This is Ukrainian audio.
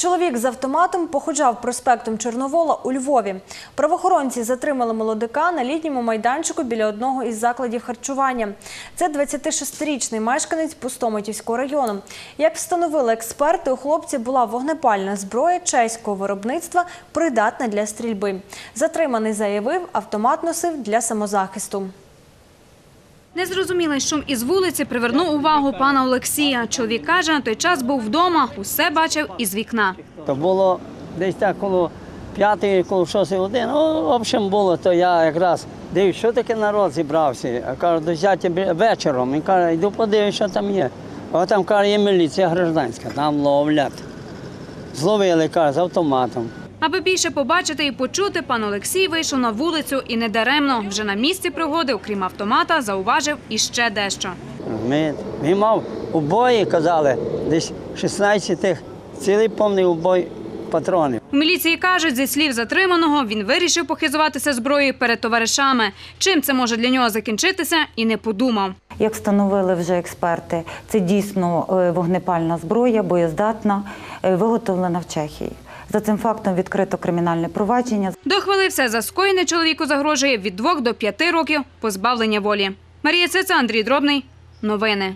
Чоловік з автоматом походжав проспектом Чорновола у Львові. Правоохоронці затримали молодика на літньому майданчику біля одного із закладів харчування. Це 26-річний мешканець Пустомитівського району. Як встановили експерти, у хлопця була вогнепальна зброя чеського виробництва, придатна для стрільби. Затриманий заявив, автомат носив для самозахисту. Незрозумілий шум із вулиці привернув увагу пана Олексія. Чоловік каже, на той час був вдома, усе бачив із вікна. То було десь так коло п'ятої, коло шостої години. Ну, в общем, було, то я якраз дивлюсь, що таке народ зібрався. Я кажу, до зятя вечором. Він каже, йду подивись, що там є. А там каже, є міліція гражданська, там ловлять. Зловили, каже, з автоматом. Аби більше побачити і почути, пан Олексій вийшов на вулицю і недаремно. Вже на місці пригоди, окрім автомата, зауважив іще дещо. Ми, він мав убої, казали, десь 16 тих, цілий повний убой патронів. В міліції кажуть, зі слів затриманого, він вирішив похизуватися зброєю перед товаришами. Чим це може для нього закінчитися, і не подумав. Як встановили вже експерти, це дійсно е, вогнепальна зброя, боєздатна, е, виготовлена в Чехії. За цим фактом відкрито кримінальне провадження. Дохвалився за скоєне чоловіку загрожує від 2 до 5 років позбавлення волі. Марія Цеца, Андрій Дробний. Новини.